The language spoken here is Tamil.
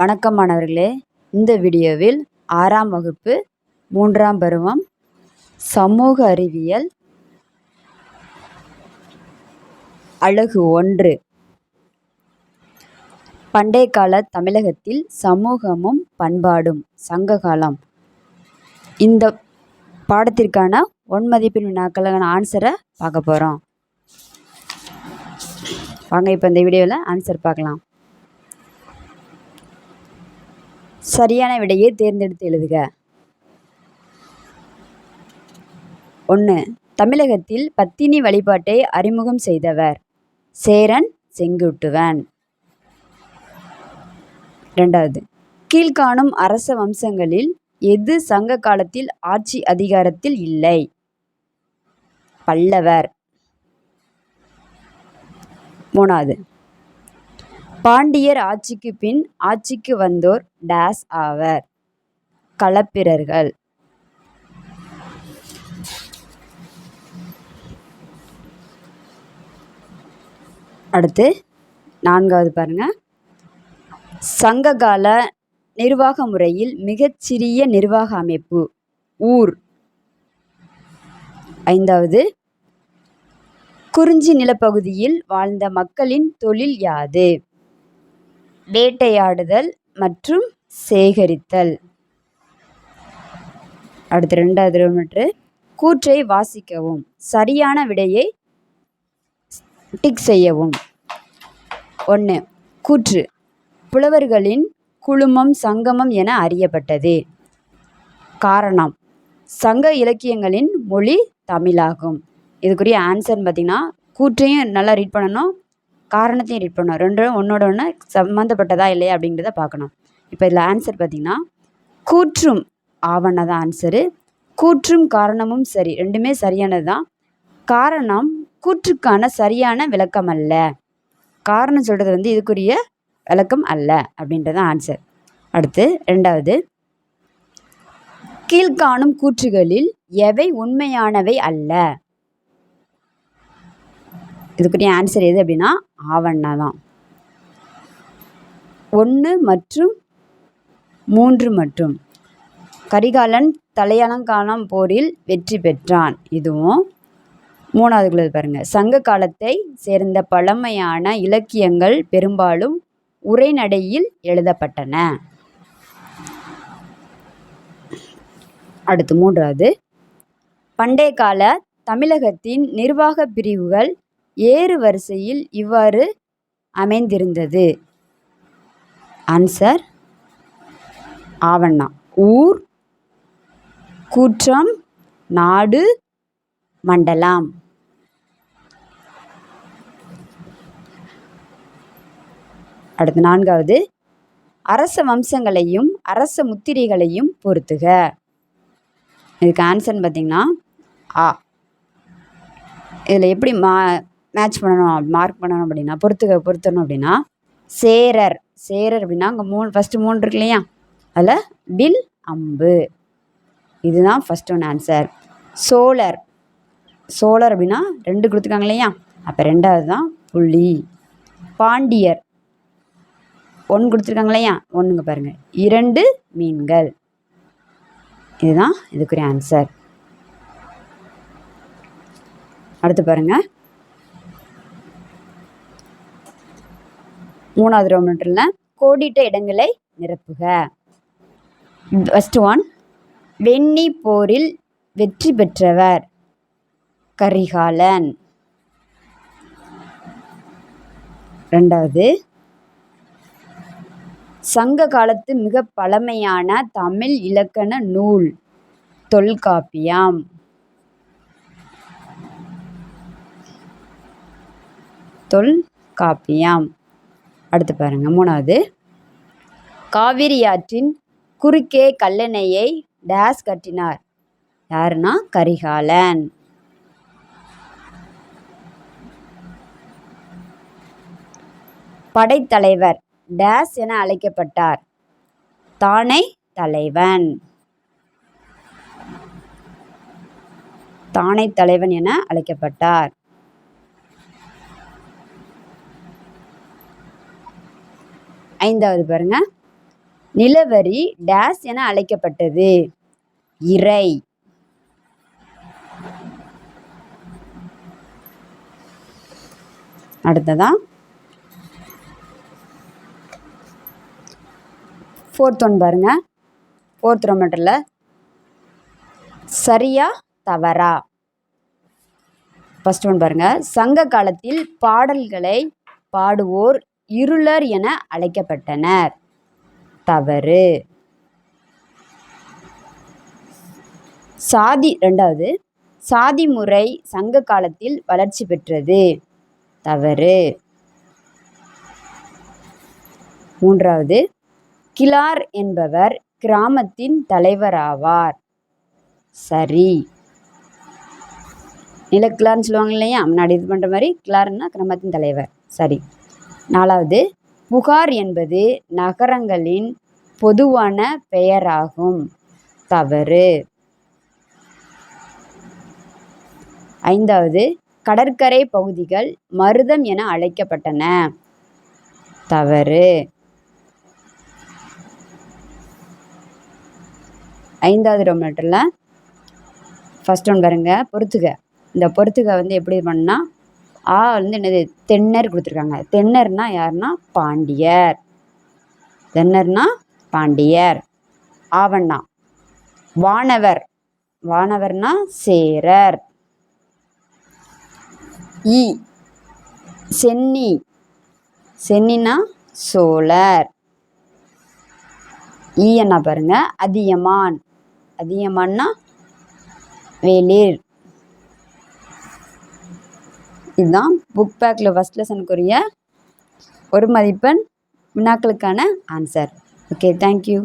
வணக்கம் மாணவர்களே. இந்த வீடியோவில் ஆறாம் வகுப்பு மூன்றாம் பருவம் சமூக அறிவியல் அழகு ஒன்று. பண்டைய கால தமிழகத்தில் சமூகமும் பண்பாடும் சங்ககாலம். இந்த பாடத்திற்கான ஒன் மதிப்பெண் வினாக்களுக்கான ஆன்சரை பார்க்க போகிறோம் வாங்க இப்போ இந்த வீடியோவில் ஆன்சர் பார்க்கலாம். சரியான விடையை தேர்ந்தெடுத்து எழுதுக. ஒன்று தமிழகத்தில் பத்தினி வழிபாட்டை அறிமுகம் செய்தவர் சேரன் செங்குட்டுவன். ரெண்டாவது கீழ்காணும் அரச வம்சங்களில் எது சங்க காலத்தில் ஆட்சி அதிகாரத்தில் இல்லை? பல்லவர். மூணாவது பாண்டியர் ஆட்சிக்கு பின் ஆட்சிக்கு வந்தோர் டேஸ் ஆவர். களப்பிரர்கள். அடுத்து நான்காவது பாருங்க. சங்ககால நிர்வாக முறையில் மிகச்சிறிய நிர்வாக அமைப்பு ஊர். ஐந்தாவது குறிஞ்சி நிலப்பகுதியில் வாழ்ந்த மக்களின் தொழில் யாது? வேட்டையாடுதல் மற்றும் சேகரித்தல். அடுத்து ரெண்டாவது ரோமற்று கூற்றை வாசிக்கவும். சரியான விடையை டிக் செய்யவும். ஒன்று கூற்று. புலவர்களின் குழுமம் சங்கமம் என அறியப்பட்டது. காரணம் சங்க இலக்கியங்களின் மொழி தமிழாகும். இதுக்குரிய ஆன்சர்னு பார்த்திங்கன்னா கூற்றையும் நல்லா ரீட் பண்ணணும். காரணத்தையும் ரீட் பண்ணணும். ரெண்டும் ஒன்றோட ஒன்று சம்மந்தப்பட்டதா இல்லையா அப்படிங்கிறத பார்க்கணும். இப்போ இதில் ஆன்சர் பார்த்திங்கன்னா கூற்றும் ஆவண தான் ஆன்சரு கூற்றும் காரணமும் சரி. ரெண்டுமே சரியானது தான். காரணம் கூற்றுக்கான சரியான விளக்கம் அல்ல. காரணம் சொல்கிறது வந்து இதுக்குரிய விளக்கம் அல்ல அப்படின்றது ஆன்சர் அடுத்து ரெண்டாவது கீழ்காணும் கூற்றுகளில் எவை உண்மையானவை அல்ல? இதுக்குரிய ஆன்சர் எது அப்படின்னா ஆவண்ணா தான். ஒன்று மற்றும் மூன்று மற்றும். கரிகாலன் தலையலங்கானம் போரில் வெற்றி பெற்றான். இதுவும் மூணாவது பாருங்கள் சங்க காலத்தை சேர்ந்த பழமையான இலக்கியங்கள் பெரும்பாலும் உரைநடையில் எழுதப்பட்டன. அடுத்து மூன்றாவது. பண்டைய கால தமிழகத்தின் நிர்வாக பிரிவுகள் ஏறு வரிசையில் இவ்வாறு அமைந்திருந்தது. ஆன்சர் ஆவண்ணா. ஊர் கூற்றம் நாடு மண்டலம். அடுத்து நான்காவது. அரச வம்சங்களையும் அரச முத்திரைகளையும் பொறுத்துக இதுக்கு ஆன்சர்னு பார்த்தீங்கன்னா ஆ. இதில் எப்படி மா மேட்ச் பண்ணணும் மார்க் பண்ணணும் அப்படின்னா பொறுத்துக்க பொருத்தணும் அப்படின்னா சேரர் சேரர் அப்படின்னா அங்கே மூணு ஃபஸ்ட்டு மூணு இருக்கு இல்லையா? அதில் வில் அம்பு. இதுதான் first one answer Chozhar. Chozhar அப்படின்னா ரெண்டு கொடுத்துருக்காங்க இல்லையா? அப்போ ரெண்டாவது தான் புள்ளி. பாண்டியர். ஒன்று கொடுத்துருக்காங்க இல்லையா? ஒன்றுங்க பாருங்கள் இரண்டு மீன்கள். இதுதான் இதுக்குரிய ஆன்சர் அடுத்து பாருங்கள் மூணாவது ரோமன்றில் கோடிட்ட இடங்களை நிரப்புக. ஃபஸ்ட் ஒன் வெண்ணி போரில் வெற்றி பெற்றவர் கரிகாலன். ரெண்டாவது சங்க காலத்து மிக பழமையான தமிழ் இலக்கண நூல் தொல்காப்பியம். தொல்காப்பியம். அடுத்து பாருங்க மூணாவது. காவிரி ஆற்றின் குறுக்கே கல்லணையை டேஸ் கட்டினார். யாருன்னா? கரிகாலன். படைத்தலைவர் டேஸ் என அழைக்கப்பட்டார். தானை தலைவன். தானை தலைவன் என அழைக்கப்பட்டார். ஐந்தாவது பாருங்க. நிலவரி டேஸ் என அழைக்கப்பட்டது. இறை. அடுத்ததா? ஃபோர்த் ஒன் பாருங்க. ஃபோர்த் ரோமட்டரில் சரியா தவறா? ஃபர்ஸ்ட் ஒன் பாருங்க. சங்க காலத்தில் பாடல்களை பாடுவோர் இருளர் என அழைக்கப்பட்டனர். தவறு. சாதி ரெண்டாவது சாதி முறை சங்க காலத்தில் வளர்ச்சி பெற்றது. தவறு. மூன்றாவது கிலார் என்பவர் கிராமத்தின் தலைவராவார். சரி. நிலக்கிழார்னு சொல்லுவாங்க இல்லையா? முன்னாடி இது பண்ணுற மாதிரி கிளார்னா கிராமத்தின் தலைவர். சரி. நாலாவது புகார் என்பது நகரங்களின் பொதுவான பெயராகும். தவறு. ஐந்தாவது கடற்கரை பகுதிகள் மருதம் என அழைக்கப்பட்டன. தவறு. ஐந்தாவது ரோமேட்டரில் ஃபஸ்ட் ஒன் பாருங்க பொறுத்துக. இந்த பொறுத்துக வந்து எப்படி பண்ணால் ஆ வந்து என்னது தென்னர் கொடுத்துருக்காங்க. தென்னர்னா யாருன்னா பாண்டியர். தென்னர்னா பாண்டியர். ஆவண்ணா. வானவர். வானவர்னா சேரர். இ சென்னி. சென்னினா சோழர். ஈ என்ன பாருங்க அதியமான். அதியமான்னா வேளிர். இதுதான் புக் பேக்கில் ஃபஸ்ட் லெசனுக்குரிய ஒரு மதிப்பெண் வினாக்களுக்கான ஆன்சர் ஓகே தேங்க்யூ